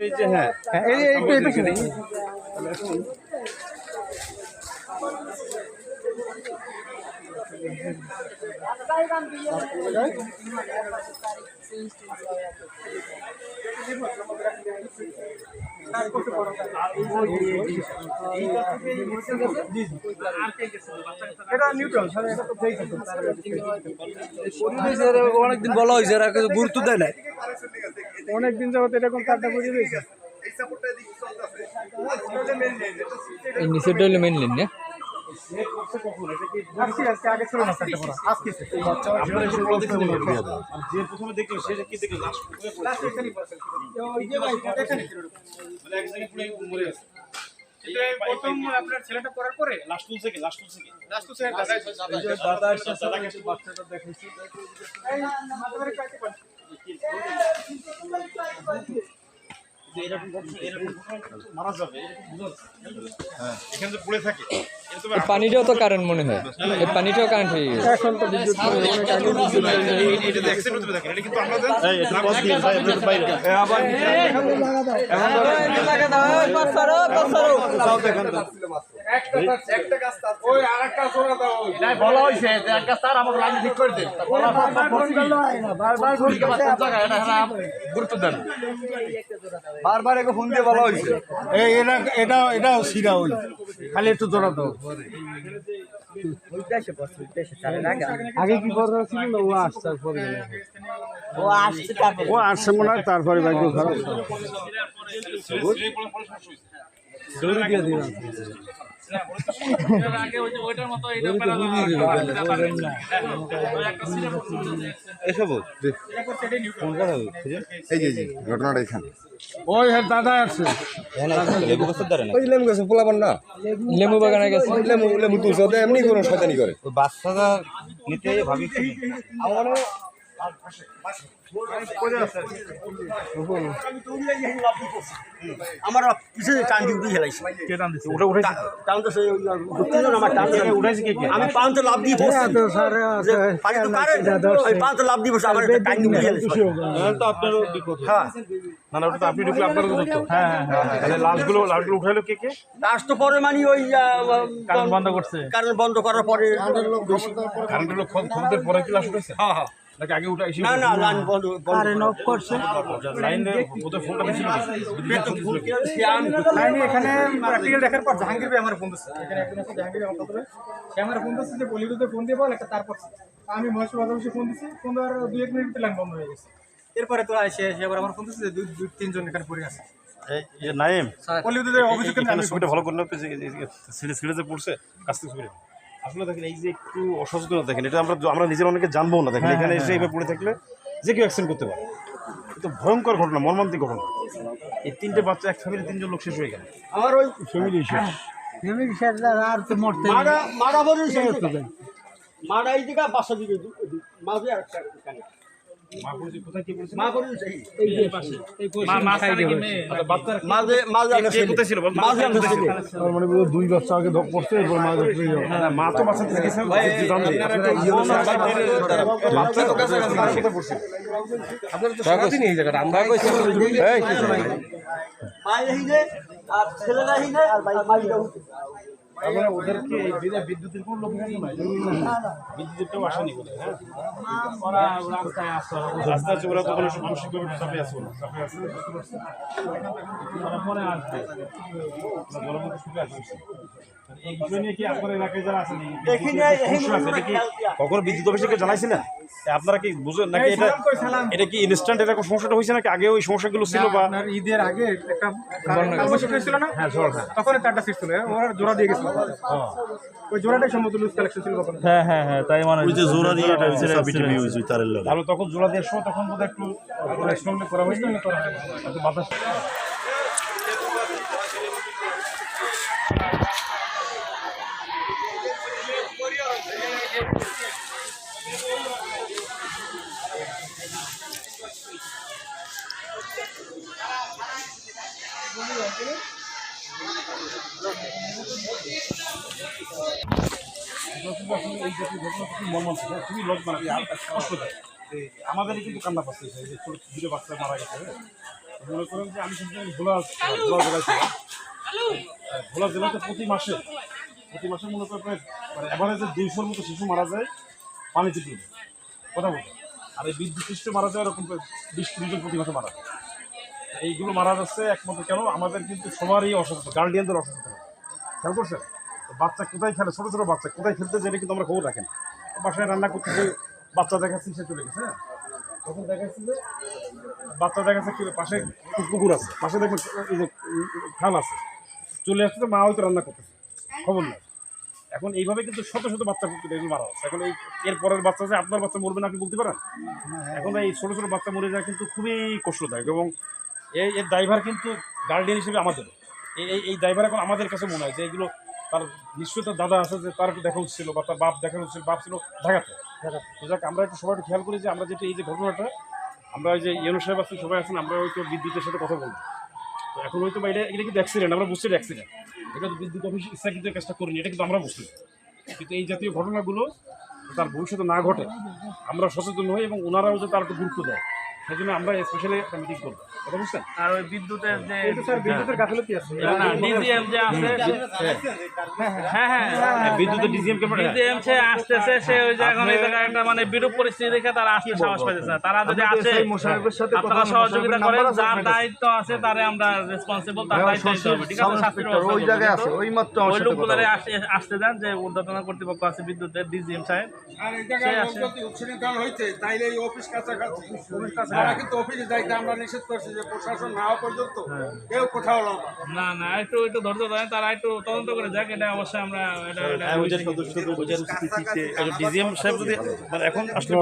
এই যে হ্যাঁ হ্যাঁ, এই এই একটু একটু শুনি। এটা নিউট্রাল স্যার এটা তো ফেক অনেকদিন বলা হয়েছে এরা কিছু গুরুত্ব দেয় না অনেক দিন যাবত এরকম কার্ডটা বুঝে দিয়েছে এই নিচেরটা হলো মেন লিন না? প্রথমে আপনার ছেলেটা করার পরে লাস্ট তুলছে কি লাস্ট তুলছে কি লাস্ট তো দাদা এসে দাদাকে এসে বাচ্চাটা দেখাইছি। পানিটাও তো কারেন্ট মনে হয়। এই পানিটাও কারেন্ট হয়ে গেছে। এখন তো বিদ্যুৎ এটা কিন্তু আমরা বলা হয়েছে যে একটা স্যার আমাকে লাইন ঠিক করে দেন বারবার ফোন গুরুত্ব দেন বারবার একে ফোন দিয়ে বলা হয়েছে। এটা এটা এটাও সিরা ওই খালি একটু জোড়া দাও আগে কি কথা ছিল না ও আসছে তারপরে। ও আসছে মনে হয় তারপরে ভাগ্য খারাপ দিয়ে দিলাম। ঘটনাটা এখানে। ওই হ্যাঁ দাদা আছে। লেবু গাছের দ্বারা ওই লেবু গাছে পোলাপান না। লেবু বাগানে গেছে। লেবু লেবু তুলছে এমনি কোনো শয়তানি করে। বাচ্চাটা নিতে ভাবি আমার পিছনে টান দিয়ে উঠে খেলাইছে আমি পাঁচটা লাভ দিয়ে পাঁচটা লাভ দিয়ে বসছি আমার একটা টান দিয়ে উঠে খেলাইছে তো আপনারও হ্যাঁ। না না ওটা তো আপনি ঢুকলে আপনারও হ্যাঁ হ্যাঁ লাশগুলো লাশগুলো উঠাইলো কে কে? লাস্ট তো পরে মানে ওই কারেন্ট বন্ধ করছে। কারেন্ট বন্ধ করার পরে কারেন্টের লোক খবরের পরে কি লাশ উঠেছে? হ্যাঁ হ্যাঁ। নাকি আগে উঠে না না লাইন বন্ধ বন্ধ অফ করছে। লাইন ওদের ফোনটা দিছিল সে আমি লাইনে এখানে প্র্যাকটিক্যাল দেখার পর জাহাঙ্গীর ভাই আমার ফোন দিচ্ছে। এখানে একজন আছে জাহাঙ্গীর আমার কথা বলে সে আমার ফোন দিচ্ছে যে বলিউডে ফোন দিয়ে বল একটা তারপর আমি মহেশ ফোন দিচ্ছি ফোন দেওয়ার দুই এক মিনিট লাইন বন্ধ হয়ে গেছে। এরপরে তো এসে এসে আবার আমার ফোন দিচ্ছে যে দুই দুই তিনজন এখানে পড়ে আছে। নাইম। বলিউডে অভিযোগ কেন এখানে ছবিটা ভালো করে না সিরিজ সিরিজে পড়ছে কাছ থেকে আসলে দেখেন এই যে একটু অসচেতন দেখেন এটা আমরা আমরা নিজের অনেকে জানব না দেখেন এখানে এসে এভাবে পড়ে থাকলে যে কেউ অ্যাক্সিডেন্ট করতে পারে। কিন্তু ভয়ঙ্কর ঘটনা মর্মান্তিক ঘটনা। এই তিনটে বাচ্চা এক ফ্যামিলি তিনজন লোক শেষ হয়ে গেল। আমার ওই ফ্যামিলি শেষ। আর তো মরতে মারা মারা বলে মারা এই দিকে বাসা দিকে মাঝে আর দুই বাচ্চা আগে মা তো হিনে আর ছেলেরা আর। তারপরে ওদেরকে বিদ্যুৎ- বিদ্যুতের কোনো লোক নাই। আসেনি বোধ হয়, ওরা রাস্তায় আসছে রাস্তায় আছে ওরা তো কোনো মানসিক চাপে আছে ওরা চাপে আছে। ওরা পরে আসবে ওরা সুখে আছে এই বিষয় নিয়ে কি আপনার এলাকায় যারা আছেন। কখনো বিদ্যুৎ অফিসকে জানাইছিলেন আপনারা কি বুঝেন নাকি এটা এটা কি ইনস্ট্যান্ট এরকম সমস্যাটা হয়েছে নাকি? আগে ওই সমস্যাগুলো ছিল বা আপনার ঈদের আগে একটা হয়েছিল না? হ্যাঁ ঝড় তখন সিট ছিল। ওরা জোড়া দিয়ে গেছিল। ওই জোড়াটাই সম্ভবত লুজ কালেকশন ছিল তখন। হ্যাঁ হ্যাঁ হ্যাঁ তাই মানে ওই যে জোড়া দিয়ে এটা হয়েছে তারের লগে। তাহলে তখন জোড়া দিয়ে শো তখন বোধহয় একটু করা না করা হয়নি? হয়তো বাতাস খুবই হ্যাঁ, আমাদেরই কিন্তু কান্না পাচ্ছে যে ছোট দুটো বাচ্চা মারা গেছে হ্যাঁ। মনে করেন যে আমি কিন্তু ভোলা ভোলা জেলায় ভোলা জেলাতে প্রতি মাসে প্রতি মাসে মনে করেন প্রায় মানে অ্যাভারেজে দুইশোর মতো শিশু মারা যায় পানিতে ডুবে কথা বলতে আর এই বিদ্যুৎ মারা যায় এরকম বিশ ত্রিশ প্রতি মাসে মারা যায় এইগুলো মারা যাচ্ছে একমাত্র কেন? আমাদের কিন্তু সবারই অসুস্থ গার্ডিয়ানদের অসুস্থ খেয়াল করছেন? বাচ্চা কোথায় খেলে? ছোটো ছোটো বাচ্চা কোথায় খেলতে যেটা কিন্তু আমরা খবর রাখেন বাসায় রান্না করতেছে বাচ্চা দেখাচ্ছি সে চলে গেছে হ্যাঁ? তখন দেখাচ্ছি যে বাচ্চা দেখাচ্ছে কি? পাশে পুকুর আছে। পাশে দেখবেন এই যে খাল আছে। চলে আসছে তো মা হয়তো রান্না করতেছে। খবর নেই। এখন এইভাবে কিন্তু শত শত বাচ্চা এগুলো মারা হচ্ছে এখন এই এর পরের বাচ্চা যে আপনার বাচ্চা মরবে না আপনি বলতে পারেন? এখন এই ছোটো ছোটো বাচ্চা মরে যায় কিন্তু খুবই কষ্টদায়ক এবং এই এর ড্রাইভার কিন্তু গার্ডিয়ান হিসেবে আমাদের। এই এই- এই ড্রাইভার এখন আমাদের কাছে মনে হয় যে এগুলো তার নিশ্চয়ই তার দাদা আছে যে তার একটু দেখা উচিত বা তার বাপ দেখা উচিত বাপ ছিল ঢাকাতে। যাক আমরা একটু সবাই একটু খেয়াল করি যে আমরা যেটা এই যে ঘটনাটা আমরা ওই যে ইউনো সাহেব আছেন সবাই আছেন আমরা হয়তো বিদ্যুতের সাথে কথা বলব। তো এখন হয়তো বা এটা এটা কিন্তু অ্যাক্সিডেন্ট আমরা বুঝছি অ্যাক্সিডেন্ট এটা তো বিদ্যুৎ অফিস ইচ্ছা কিন্তু কাজটা করিনি এটা কিন্তু আমরা বুঝছি। কিন্তু এই জাতীয় ঘটনাগুলো তার ভবিষ্যতে না ঘটে আমরা সচেতন হই এবং ওনারাও যে তার একটু গুরুত্ব দেয়। সেই জন্য আমরা স্পেশালি একটা মিটিং করব। কথা বুঝছেন? আর ওই বিদ্যুতের যে স্যার বিদ্যুতের গাফিলতি আছে? ডিজিএম যে আছে হ্যাঁ হ্যাঁ বিদ্যুতের ডিজিএম ক্যামেরা ডিজিএম সে আসতেছে সে ওই যে এখন এই একটা মানে বিরূপ পরিস্থিতি দেখে তারা আসতে সাহস পাইতেছে না। তারা যদি আসে আপনারা সহযোগিতা করেন যার দায়িত্ব আছে তারে আমরা রেসপন্সিবল তার দায়িত্ব নিতে হবে। ঠিক আছে শাস্তির ওই জায়গায় আছে ওই মাত্র ওই লোকগুলারে আসতে দেন যে ঊর্ধ্বতন কর্তৃপক্ষ আছে বিদ্যুতের ডিজিএম সাহেব। আর এই জায়গায় যদি উচ্ছৃঙ্খল হইতে তাইলে এই অফিস কাছাকাছি। তারা কিন্তু অফিসে যাইতে আমরা নিষেধ করছি যে প্রশাসন না হওয়া পর্যন্ত কেউ কোথাও না। না একটু একটু ধৈর্য ধরেন তারা একটু তদন্ত করে যাক এটা অবশ্যই আমরা এটা এটা ডিজিএম সাহেব যদি মানে এখন আসলে